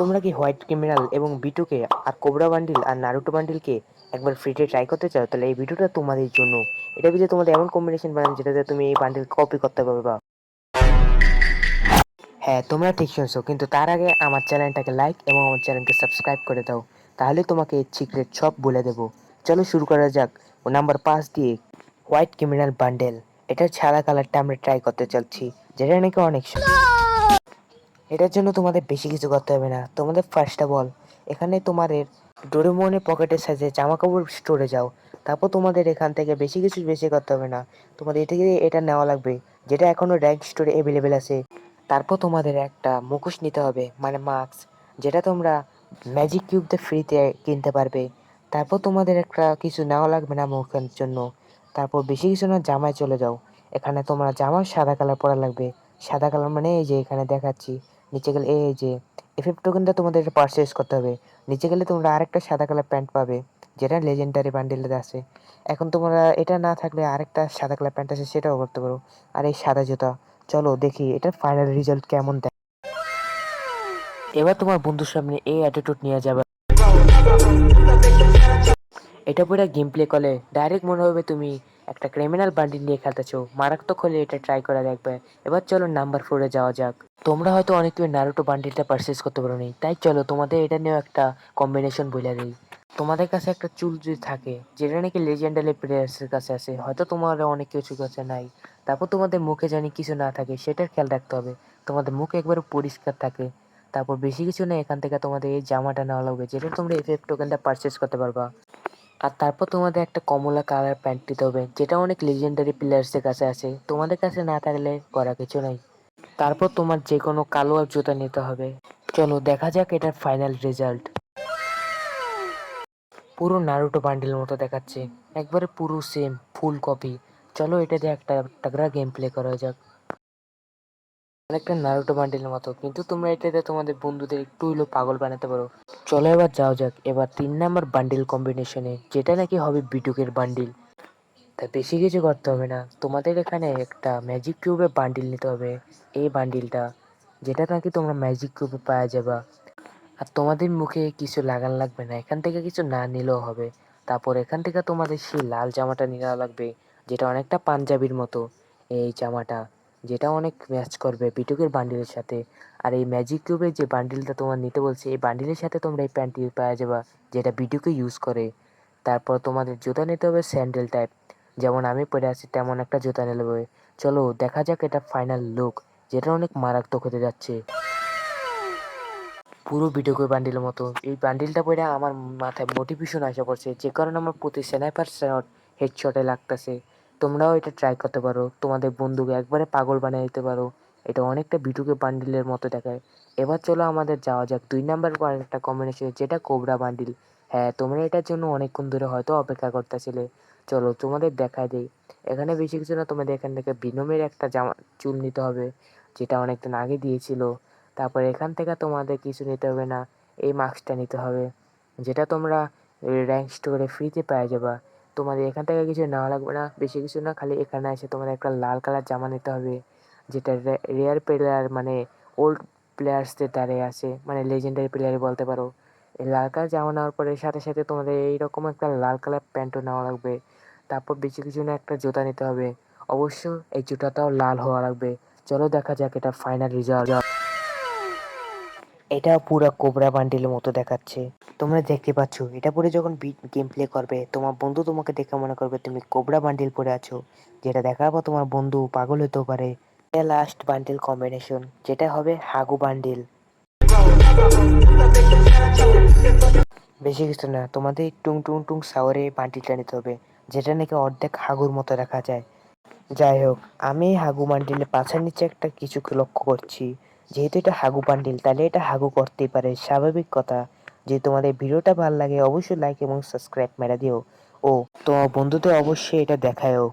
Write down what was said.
তোমরা কি white criminal এবং বিটুকে আর কোবরা বান্ডিল আর নারুটো বান্ডিলকে একবার ফ্রিতে ট্রাই করতে চাও? তাহলে এই ভিডিওটা তোমাদের জন্য। এটা ভিডিও তোমাদের এমন কম্বিনেশন বানান যেটাতে তুমি এই বান্ডিল কপি করতে পারবা? হ্যাঁ তোমরা ঠিক শুনছো। কিন্তু তার আগে আমার চ্যানেলটাকে লাইক এবং আমার চ্যানেলকে সাবস্ক্রাইব করে দাও। তাহলে তোমাকে এই সিক্রেট সব বলে দেবো। চলো শুরু করা যাক। ও নাম্বার পাঁচ দিয়ে হোয়াইট ক্রিমিনাল বান্ডেল। এটার সাদা কালারটা আমরা ট্রাই করতে চলছি, যেটা নাকি অনেক সুন্দর। এটার জন্য তোমাদের বেশি কিছু করতে হবে না। তোমাদের ফার্স্ট অফ অল এখানে তোমাদের ডোরেমনের পকেটের সাইজে জামা কাপড় স্টোরে যাও। তারপর তোমাদের এখান থেকে বেশি কিছু বেশি করতে হবে না। তোমাদের থেকে এটা নেওয়া লাগবে, যেটা এখনও র্যাঙ্ক স্টোরে অ্যাভেলেবেল আছে। তারপর তোমাদের একটা মুখোশ নিতে হবে মানে মাস্ক যেটা তোমরা ম্যাজিক কিউবতে ফ্রিতে কিনতে পারবে। তারপর তোমাদের একটা কিছু নেওয়া লাগবে না মুখের জন্য। তারপর বেশি কিছু না, জামায় চলে যাও। এখানে তোমরা জামা সাদা কালার পরা লাগবে। সাদা কালার মানে এই যে এখানে দেখাচ্ছি। নিচে গেলে, এই যে এফএফ টোকেনটা তোমাদের পারচেস করতে হবে। নিচে গেলে তোমরা আরেকটা সাদা কালার প্যান্ট পাবে, যেটা লেজেন্ডারি বান্ডেলে আছে। এখন তোমরা এটা না থাকলে আরেকটা সাদা কালার প্যান্ট আছে, সেটাও করতে পারো। আর এই সাদা জুতা, চলো দেখি এটার ফাইনাল রেজাল্ট কেমন দেয়। এবার তোমার বন্ধুর সামনে এই অ্যাটিটিউড নিয়ে যাবে। এটা পুরো গেম প্লে করলে ডাইরেক্ট মনে হবে তুমি একটা ক্রিমিনাল বান্ডিল নিয়ে খেলতেছ মারাত্মক হলে এটা ট্রাই করে দেখবে। এবার চলো নাম্বার ফোরে যাওয়া যাক। তোমরা হয়তো অনেক তুমি নারুটো বান্ডিলটা পারচেস করতে পারো নি তাই চলো তোমাদের এটা নিয়েও একটা কম্বিনেশন বলে দিই। তোমাদের কাছে একটা চুল যদি থাকে, যেটা নাকি লেজেন্ডারি প্লেয়ার্সের কাছে আছে, হয়তো তোমার অনেক কিছু কাছে নাই। তারপর তোমাদের মুখে জানি কিছু না থাকে, সেটার খেয়াল রাখতে হবে। তোমাদের মুখ একবারে পরিষ্কার থাকে। তারপর বেশি কিছু না, এখান থেকে তোমাদের এই জামাটা নেওয়া লাগবে, যেটা তোমরা এফএফ টোকেনটা পারচেস করতে পারবা। আর তারপর তোমাদের একটা কমলা কালার প্যান্ট দিতে হবে, যেটা অনেক লেজেন্ডারি প্লেয়ার্সের কাছে আছে। তোমাদের কাছে না থাকলে করা কিছু নাই। তারপর তোমার যে কোনো কালো আর জুতা নিতে হবে। চলো দেখা যাক এটার ফাইনাল রেজাল্ট পুরো নারুটো বান্ডিল মতো দেখাচ্ছে। একবারে পুরো সেম ফুল কপি চলো এটা দিয়ে একটা তাগড়া গেম প্লে করা যাক। অনেকটা নারুটো বান্ডিলের মতো। কিন্তু তোমরা এটাতে তোমাদের বন্ধুদের একটু হইলেও পাগল বানাতে পারো। চলো এবার যাও যাক, এবার তিন নাম্বার বান্ডিল কম্বিনেশনে যেটা নাকি হবে বিটুকের বান্ডিল তা বেশি কিছু করতে হবে না, তোমাদের এখানে একটা ম্যাজিক কিউবের বান্ডিল নিতে হবে, এই বান্ডিলটা যেটা নাকি তোমরা ম্যাজিক কিউবে পাওয়া যাবা। আর তোমাদের মুখে কিছু লাগান লাগবে না, এখান থেকে কিছু না নিলেও হবে। তারপর এখান থেকে তোমাদের সেই লাল জামাটা নেওয়া লাগবে, যেটা অনেকটা পাঞ্জাবির মতো, এই জামাটা। যেটা অনেক ম্যাচ করবে বিটুকের বান্ডিলের সাথে। আর এই ম্যাজিক কিউবের যে বান্ডিলটা তোমার নিতে বলছে, এই বান্ডিলের সাথে তোমরা এই প্যান্টটি পাওয়া যাবা, যেটা বিটুকে ইউজ করে। তারপর তোমাদের জুতা নিতে হবে স্যান্ডেল টাইপ যেমন আমি পরে আছি, তেমন একটা জুতা হবে। চলো, দেখা যাক এটা ফাইনাল লুক যেটা অনেক মারাত্মক হতে যাচ্ছে। পুরো ভিডিও বান্ডিলের মতো। এই বান্ডিলটা পরে আমার মাথায় মোটিভেশন আসা পড়ছে, যে কারণে আমার প্রতি স্ন্যাপার শট হেডশটে লাগতেছে। তোমরাও এটা ট্রাই করতে পারো। তোমাদের বন্ধুকে একবারে পাগল বানিয়ে দিতে পারো। এটা অনেকটা ভিডিওকে বান্ডিলের মতো দেখায়। এবার চলো আমাদের যাওয়া যাক। দুই নাম্বার একটা কম্বিনেশন যেটা কোবরা বান্ডিল হ্যাঁ তোমরা এটার জন্য অনেকক্ষণ ধরে হয়তো অপেক্ষা করতেছিলে। চলো তোমাদের দেখায় দেই। এখানে বেশি কিছু না, তোমাদের এখান থেকে বিনমের একটা জামা, চুল নিতে হবে, যেটা অনেকদিন আগে দিয়েছিল। তারপর এখান থেকে তোমাদের কিছু নিতে হবে না, এই মাস্কটা নিতে হবে, যেটা তোমরা র্যাঙ্ক স্টোরে ফ্রিতে পেয়ে যাবা। তোমাদের এখান থেকে কিছু নেওয়া লাগবে না, বেশি কিছু না, খালি এখানে এসে তোমাদের একটা লাল কালার জামা নিতে হবে, যেটা রেয়ার প্লেয়ার মানে ওল্ড প্লেয়ার্সদের দ্বারে আছে মানে লেজেন্ডারি প্লেয়ার বলতে পারো। এই লাল কালার জামা নেওয়ার পরে সাথে সাথে তোমাদের এইরকম একটা লাল কালার প্যান্টও নেওয়া লাগবে, তারপর বেশি কিছু না একটা জুতা নিতে হবে। অবশ্য এই জুতাটাও লাল হওয়া লাগবে। চলো দেখা যাক এটা ফাইনাল রেজাল্ট এটা পুরো কোবরা বান্ডিলের মতো দেখাচ্ছে। তোমরা দেখতে পাচ্ছ, এটা পরে যখন গেম প্লে করবে, তোমার বন্ধু তোমাকে দেখে মনে করবে তুমি কোবরা বান্ডিল পরে আছো। যেটা দেখার পর তোমার বন্ধু, পাগল হতেও পারে। লাস্ট বান্ডিল কম্বিনেশন যেটা হবে হাগু বান্ডিল। বেশি কিছু না, তোমাদের টুং টুং টুং সাওয়ারে বান্ডিলটা নিতে হবে, যেটা নাকি অর্ধেক হাগুর মতো রাখা যায়। যাই হোক, আমি হাগু বান্ডিলের পাছার নিচে একটা কিছু লক্ষ্য করছি। যেহেতু এটা হাগু পান্ডিল তাহলে এটা হাগু করতে পারে। স্বাভাবিক কথা। যে তোমাদের ভিডিওটা ভালো লাগে, অবশ্যই লাইক এবং সাবস্ক্রাইব মেরা দিও। ও তোমার বন্ধুদের অবশ্যই এটা দেখায়ও।